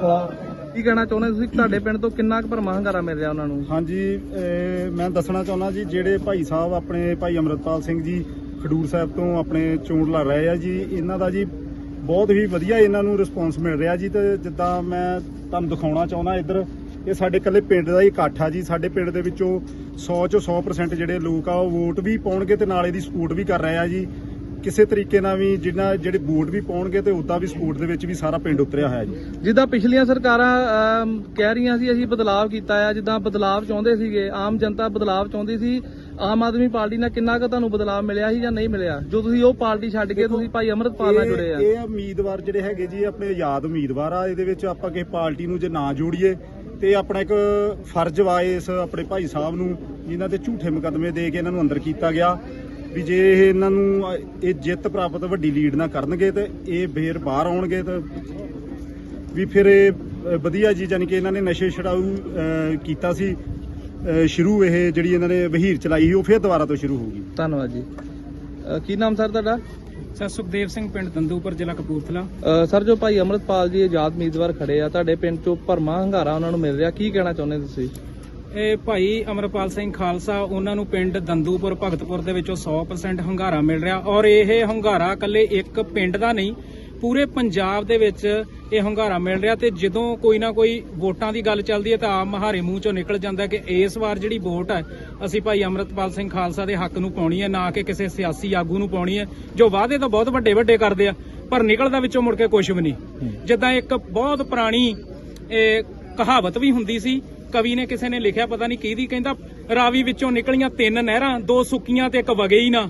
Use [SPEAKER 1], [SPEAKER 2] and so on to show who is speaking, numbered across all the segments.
[SPEAKER 1] ਕੀ ਕਹਿਣਾ ਚਾਹੁੰਦੇ ਤੁਸੀਂ? ਤੁਹਾਡੇ ਪਿੰਡ ਤੋਂ ਕਿੰਨਾ ਕੁ ਭਰਮਾ ਹੰਗਾਰਾ ਮਿਲ ਰਿਹਾ ਉਹਨਾਂ ਨੂੰ?
[SPEAKER 2] ਹਾਂਜੀ ਅਹ ਮੈਂ ਦੱਸਣਾ ਚਾਹੁੰਦਾ ਜੀ, ਜਿਹੜੇ ਭਾਈ ਸਾਹਿਬ ਆਪਣੇ ਭਾਈ ਅਮਰਤਪਾਲ ਸਿੰਘ ਜੀ ਖਡੂਰ ਸਾਹਿਬ ਤੋਂ ਆਪਣੇ ਚੋਣ ਲੜ ਰਹੇ ਆ ਜੀ, ਇਹਨਾਂ ਦਾ ਜੀ ਬਹੁਤ ਹੀ ਵਧੀਆ ਇਹਨਾਂ ਨੂੰ ਰਿਸਪੌਂਸ ਮਿਲ ਰਿਹਾ ਜੀ ਤੇ ਜਿੱਦਾਂ ਮੈਂ ਤੁਹਾਨੂੰ ਦਿਖਾਉਣਾ ਚਾਹੁੰਦਾ ਇੱਧਰ, ਇਹ ਸਾਡੇ ਇਕੱਲੇ ਪਿੰਡ ਦਾ ਹੀ ਇਕੱਠ ਆ ਜੀ, ਸਾਡੇ ਪਿੰਡ ਦੇ ਵਿੱਚੋਂ 100 ਚੋਂ 100% ਜਿਹੜੇ ਲੋਕ ਆ ਉਹ ਵੋਟ ਵੀ ਪਾਉਣਗੇ ਤੇ ਨਾਲ ਇਹਦੀ ਸਪੋਰਟ ਵੀ ਕਰ ਰਹੇ ਆ ਜੀ। ਕਿਸੇ ਤਰੀਕੇ ਨਾਲ ਵੀ ਜਿੰਨਾ ਜਿਹੜੇ ਵੋਟ ਵੀ ਪਾਉਣਗੇ ਤੇ ਉਦਾਂ ਵੀ ਸਪੋਰਟ ਦੇ ਵਿੱਚ ਵੀ ਸਾਰਾ ਪਿੰਡ ਉਤਰਿਆ ਹੋਇਆ ਜੀ।
[SPEAKER 1] ਜਿੱਦਾਂ ਪਿਛਲੀਆਂ ਸਰਕਾਰਾਂ ਅਮ, ਕਹਿ ਰਹੀਆਂ ਸੀ ਅਸੀਂ ਬਦਲਾਵ ਕੀਤਾ ਆ ਜਿੱਦਾਂ ਬਦਲਾਵ ਚਾਹੁੰਦੇ ਸੀਗੇ ਆਮ ਜਨਤਾ ਬਦਲਾਵ ਚਾਹੁੰਦੀ ਸੀ ਆਮ ਆਦਮੀ ਪਾਰਟੀ ਨਾਲ ਕਿੰਨਾ ਕੁ ਤੁਹਾਨੂੰ ਬਦਲਾਵ ਮਿਲਿਆ ਸੀ ਜਾਂ ਨਹੀਂ ਮਿਲਿਆ? ਜੋ ਤੁਸੀਂ ਉਹ ਪਾਰਟੀ ਛੱਡ ਕੇ ਤੁਸੀਂ ਭਾਈ ਅਮਰਤਪਾਲ ਨਾਲ
[SPEAKER 2] ਇਹ-
[SPEAKER 1] ਜੁੜੇ ਆ।
[SPEAKER 2] ਇਹ ਉਮੀਦਵਾਰ ਜਿਹੜੇ ਹੈਗੇ ਜੀ ਆਪਣੇ ਆਜ਼ਾਦ ਉਮੀਦਵਾਰ ਆ ਇਹਦੇ ਵਿੱਚ ਆਪਾਂ ਕਿਸੇ ਪਾਰਟੀ ਨੂੰ ਜੇ ਨਾ ਜੋੜੀਏ ਤੇ ਆਪਣਾ ਇੱਕ ਫਰਜ਼ ਵਾ ਇਸ ਆਪਣੇ ਭਾਈ ਸਾਹਿਬ ਨੂੰ ਜਿਨ੍ਹਾਂ ਤੇ ਝੂਠੇ ਮੁਕੱਦਮੇ ਦੇ ਕੇ ਇਹਨਾਂ ਨੂੰ ਅੰਦਰ ਕੀਤਾ ਗਿਆ। ਵੀ ਜੇ ਇਹ ਇਹਨਾਂ ਨੂੰ ਇਹ ਜਿੱਤ ਪ੍ਰਾਪਤ ਵੱਡੀ ਲੀਡ ਨਾ ਕਰਨਗੇ ਤੇ ਇਹ ਫੇਰ ਬਾਹਰ ਆਉਣਗੇ ਤੇ ਵੀ ਫਿਰ ਇਹ ਵਧੀਆ ਜੀ ਜਾਨੀ ਕਿ ਇਹਨਾਂ ਨੇ ਨਸ਼ੇ ਛਡਾਊ ਕੀਤਾ ਸੀ ਸ਼ੁਰੂ ਇਹ ਜਿਹੜੀ ਇਹਨਾਂ ਨੇ ਵਹੀਰ ਚਲਾਈ ਸੀ ਉਹ ਫਿਰ ਦੁਬਾਰਾ ਤੋਂ ਸ਼ੁਰੂ ਹੋਊਗੀ।
[SPEAKER 1] ਧੰਨਵਾਦ ਜੀ। ਅ, ਕੀ ਨਾਮ ਸਰ ਤੁਹਾਡਾ?
[SPEAKER 3] ਸਰ ਸੁਖਦੇਵ ਸਿੰਘ ਪਿੰਡ ਦੰਦੂਪੁਰ ਜ਼ਿਲ੍ਹਾ ਕਪੂਰਥਲਾ।
[SPEAKER 1] ਅ, ਸਰ ਜੋ ਭਾਈ ਅਮਰਤਪਾਲ ਜੀ ਆਜ਼ਾਦ ਉਮੀਦਵਾਰ ਖੜੇ ਆ ਤੁਹਾਡੇ ਪਿੰਡ ਚੋਂ ਭਰਮਾ ਹੰਗਾਰਾ ਉਹਨਾਂ ਨੂੰ ਮਿਲ ਰਿਹਾ ਕੀ ਕਹਿਣਾ ਚਾਹੁੰਦੇ ਤੁਸੀਂ?
[SPEAKER 3] ਇਹ ਭਾਈ ਅਮਰਪਾਲ ਸਿੰਘ ਖਾਲਸਾ ਉਹਨਾਂ ਨੂੰ ਪਿੰਡ ਦੰਦੂਪੁਰ ਭਗਤਪੁਰ ਦੇ ਵਿੱਚੋਂ 100% ਹੰਗਾਰਾ ਮਿਲ ਰਿਹਾ ਔਰ ਇਹ ਹੰਗਾਰਾ ਇਕੱਲੇ ਇੱਕ ਪਿੰਡ ਦਾ ਨਹੀਂ ਪੂਰੇ ਪੰਜਾਬ ਦੇ ਵਿੱਚ ਇਹ ਹੰਗਾਰਾ ਮਿਲ ਰਿਹਾ ਤੇ ਜਦੋਂ ਕੋਈ ਨਾ ਕੋਈ ਵੋਟਾਂ ਦੀ ਗੱਲ ਚੱਲਦੀ ਹੈ ਤਾਂ ਆਮ ਮਹਾਰੇ ਮੂੰਹ ਚੋਂ ਨਿਕਲ ਜਾਂਦਾ ਕਿ ਇਸ ਵਾਰ ਜਿਹੜੀ ਵੋਟ ਹੈ ਅਸੀਂ ਭਾਈ ਅਮਰਤਪਾਲ ਸਿੰਘ ਖਾਲਸਾ ਦੇ ਹੱਕ ਨੂੰ ਪਾਉਣੀ ਹੈ ਨਾ ਕਿ ਕਿਸੇ ਸਿਆਸੀ ਆਗੂ ਨੂੰ ਪਾਉਣੀ ਹੈ ਜੋ ਵਾਅਦੇ ਤਾਂ ਬਹੁਤ ਵੱਡੇ ਵੱਡੇ ਕਰਦੇ ਆ ਪਰ ਨਿਕਲਦਾ ਵਿੱਚੋਂ ਮੁੜ ਕੇ ਕੁਝ ਵੀ ਨਹੀਂ। ਜਿੱਦਾਂ ਇੱਕ ਬਹੁਤ ਪੁਰਾਣੀ ਇਹ ਕਹਾਵਤ ਵੀ ਹੁੰਦੀ ਸੀ ਕਵੀ ਨੇ ਕਿਸੇ ਨੇ ਲਿਖਿਆ ਪਤਾ ਨਹੀਂ ਕਿਹਦੀ ਕਹਿੰਦਾ ਰਾਵੀ ਵਿੱਚੋਂ ਨਿਕਲੀਆਂ ਤਿੰਨ ਨਹਿਰਾਂ ਦੋ ਸੁੱਕੀਆਂ ਤੇ ਇੱਕ ਵਗੇ ਹੀ ਨਾ।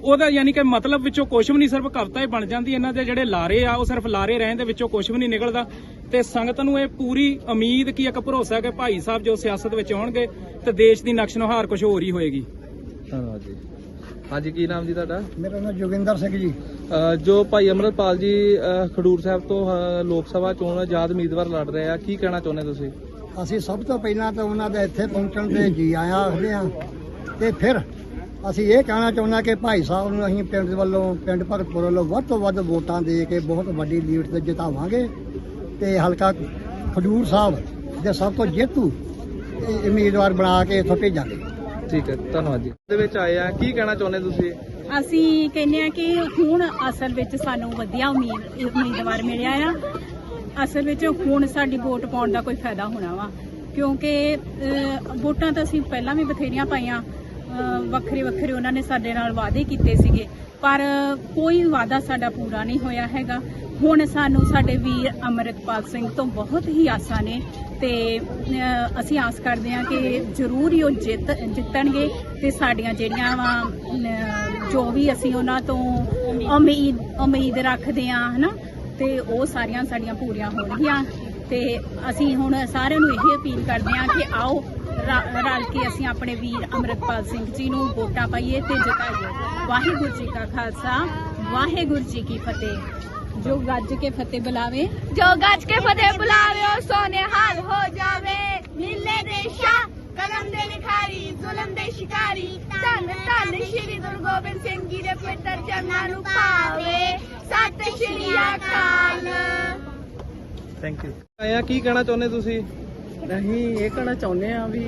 [SPEAKER 3] ਉਹਦਾ ਯਾਨੀ ਕਿ ਮਤਲਬ ਵਿੱਚੋਂ ਕੁਝ ਵੀ ਨਹੀਂ ਸਿਰਫ ਕਵਿਤਾ ਹੀ ਬਣ ਜਾਂਦੀ ਇਹਨਾਂ ਦੇ ਜਿਹੜੇ ਲਾਰੇ ਆ ਉਹ ਸਿਰਫ ਲਾਰੇ ਰਹਿਣ ਦੇ ਵਿੱਚੋਂ ਕੁਝ ਵੀ ਨਹੀਂ ਨਿਕਲਦਾ। ਤੇ ਸੰਗਤ ਨੂੰ ਇਹ ਪੂਰੀ ਉਮੀਦ ਕੀ ਇੱਕ ਭਰੋਸਾ ਹੈ ਕਿ ਭਾਈ ਸਾਹਿਬ ਜੋ ਸਿਆਸਤ ਵਿੱਚ ਆਉਣਗੇ ਤੇ ਦੇਸ਼ ਦੀ ਨਕਸ਼ਨੁਹਾਰ ਕੁਝ ਹੋਰ ਹੀ ਹੋਏਗੀ।
[SPEAKER 1] ਧੰਨਵਾਦ ਜੀ। ਹਾਂਜੀ ਕੀ ਨਾਮ ਜੀ ਤੁਹਾਡਾ?
[SPEAKER 4] ਮੇਰਾ ਨਾਮ ਜੋਗਿੰਦਰ ਸਿੰਘ ਜੀ।
[SPEAKER 1] ਜੋ ਭਾਈ ਅਮਰਤਪਾਲ ਜੀ ਖਡੂਰ ਸਾਹਿਬ ਤੋਂ ਲੋਕ ਸਭਾ ਚੋਣ ਆਜ਼ਾਦ ਉਮੀਦਵਾਰ ਲੜ ਰਹੇ ਆ ਕੀ ਕਹਿਣਾ ਚਾਹੁੰਦੇ ਤੁਸੀਂ?
[SPEAKER 4] ਅਸੀਂ ਸਭ ਤੋਂ ਪਹਿਲਾਂ ਤਾਂ ਉਹਨਾਂ ਦੇ ਇੱਥੇ ਪਹੁੰਚਣ ਤੇ ਜੀ ਆਇਆਂ ਆਖਦੇ ਆ ਤੇ ਫਿਰ ਅਸੀਂ ਇਹ ਕਹਿਣਾ ਚਾਹੁੰਦਾ ਕਿ ਭਾਈ ਸਾਹਿਬ ਨੂੰ ਅਸੀਂ ਪਿੰਡ ਵੱਲੋਂ ਪਿੰਡ ਭਗਤਪੁਰ ਵੱਲੋਂ ਵੱਧ ਤੋਂ ਵੱਧ ਵੋਟਾਂ ਦੇ ਕੇ ਬਹੁਤ ਵੱਡੀ ਲੀਡ ਤੇ ਜਿਤਾਵਾਂਗੇ। ਤੇ ਹਲਕਾ ਖਡੂਰ ਸਾਹਿਬ ਦੇ ਸਭ ਤੋਂ ਜੇਤੂ ਇਹ ਉਮੀਦਵਾਰ ਬਣਾ ਕੇ ਇੱਥੋਂ ਭੇਜਾਂਗੇ।
[SPEAKER 1] ਠੀਕ ਹੈ ਧੰਨਵਾਦ ਜੀ। ਦੇ ਵਿੱਚ ਆਏ ਆ ਕੀ ਕਹਿਣਾ ਚਾਹੁੰਦੇ ਤੁਸੀਂ?
[SPEAKER 5] ਅਸੀਂ ਕਹਿੰਦੇ ਆ ਕਿ ਹੁਣ ਅਸਲ ਵਿੱਚ ਸਾਨੂੰ ਵਧੀਆ ਉਮੀਦ ਉਮੀਦਵਾਰ ਮਿਲਿਆ ਆ। ਅਸਲ ਵਿੱਚ ਹੁਣ ਸਾਡੀ ਵੋਟ ਪਾਉਣ ਦਾ ਕੋਈ ਫਾਇਦਾ ਹੋਣਾ ਵਾ। ਕਿਉਂਕਿ ਵੋਟਾਂ ਤਾਂ ਅਸੀਂ ਪਹਿਲਾਂ ਵੀ ਬਥੇਰੀਆਂ ਪਾਈਆਂ। ਵੱਖਰੇ ਵੱਖਰੇ ਉਹਨਾਂ ਨੇ ਸਾਡੇ ਨਾਲ ਵਾਅਦੇ ਕੀਤੇ ਸੀਗੇ। ਪਰ ਕੋਈ ਵਾਅਦਾ ਸਾਡਾ ਪੂਰਾ ਨਹੀਂ ਹੋਇਆ ਹੈਗਾ। ਹੁਣ ਸਾਨੂੰ ਸਾਡੇ ਵੀਰ ਅਮਰਿਤਪਾਲ ਸਿੰਘ ਤੋਂ ਬਹੁਤ ਹੀ ਆਸਾਂ ਨੇ ਤੇ ਅਸੀਂ ਆਸ ਕਰਦੇ ਹਾਂ ਕਿ ਜ਼ਰੂਰ ਹੀ ਉਹ ਜਿੱਤ, ਜਿੱਤਣਗੇ ਤੇ ਸਾਡੀਆਂ ਜਿਹੜੀਆਂ ਵਾ ਜੋ ਵੀ ਅਸੀਂ ਉਹਨਾਂ ਤੋਂ ਉਮੀਦ ਉਮੀਦ ਰੱਖਦੇ ਹਾਂ, ਹਨਾ? ਤੇ ਉਹ ਸਾਰੀਆਂ ਸਾਡੀਆਂ ਪੂਰੀਆਂ ਹੋਣਗੀਆਂ। ਤੇ ਅਸੀਂ ਹੁਣ ਸਾਰਿਆਂ ਨੂੰ ਇਹ ਅਪੀਲ ਕਰਦੇ ਹਾਂ ਕਿ ਆਓ ਰਲ ਕੇ ਅਸੀਂ ਆਪਣੇ ਵੀਰ ਅਮਰਿਤਪਾਲ ਸਿੰਘ ਜੀ ਨੂੰ ਵੋਟਾਂ ਪਾਈਏ ਤੇ ਜਿਤਾਈਏ। ਵਾਹਿਗੁਰੂ ਜੀ ਕਾ ਖਾਲਸਾ, ਵਾਹਿਗੁਰੂ ਜੀ ਕੀ ਫਤਿਹ। ਜੋ ਗੱਜ ਕੇ ਫਤਿਹ ਬੁਲਾਵੇ।
[SPEAKER 6] ਜੋ ਗੱਜ ਕੇ ਫਤਿਹ ਬੁਲਾਵੇ, ਉਹ ਸੋਨੇ ਹਾਲ ਹੋ ਜਾਵੇ। ਨੀਲੇ ਦੇ ਸ਼ਾਹ, ਕਲਮ ਦੇ ਲਿਖਾਰੀ, ਜ਼ੁਲਮ ਦੇ ਸ਼ਿਕਾਰੀ। ਧੰਨ ਧੰਨ ਸ਼੍ਰੀ ਗੁਰੂ ਗੋਬਿੰਦ ਸਿੰਘ ਜੀ ਦੇ ਪਵਿੱਤਰ ਚਰਨਾਂ ਨੂੰ ਪਾਵੇ ਸਤਿ ਸ਼੍ਰੀ ਅਕਾਲ।
[SPEAKER 1] ਥੈਂਕ ਯੂ ਆਏ ਆ ਕੀ ਕਹਿਣਾ ਚਾਹੁੰਦੇ ਤੁਸੀਂ?
[SPEAKER 7] ਅਸੀਂ ਇਹ ਕਹਿਣਾ ਚਾਹੁੰਦੇ ਆ ਵੀ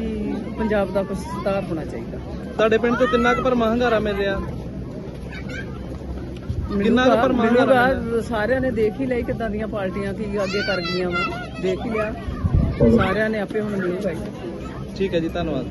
[SPEAKER 7] ਪੰਜਾਬ ਦਾ ਕੁਝ ਸੁਧਾਰ ਹੋਣਾ ਚਾਹੀਦਾ।
[SPEAKER 1] ਤੁਹਾਡੇ ਪਿੰਡ ਤੋਂ ਕਿੰਨਾ ਕੁ ਭਰਮਾ ਹੰਗਾਰਾ ਮਿਲ ਰਿਹਾ ਕਿੰਨਾ ਕੁ ਭਰਮਾ ਹੰਗਾਰਾ ਮਿਲ ਰਿਹਾ?
[SPEAKER 7] ਮਿਲੂਗਾ ਸਾਰਿਆਂ ਨੇ ਦੇਖ ਹੀ ਲਈ ਕਿਦਾਂ ਦੀਆਂ ਪਾਰਟੀਆਂ ਕੀ ਅੱਗੇ ਕਰ ਗਈਆਂ ਵਾ। ਦੇਖ ਹੀ ਲਿਆ। ਸਾਰਿਆਂ ਨੇ ਆਪੇ ਹੁਣ ਮਿਲੂਗਾ ਹੀ
[SPEAKER 1] ਠੀਕ ਹੈ ਜੀ ਧੰਨਵਾਦ।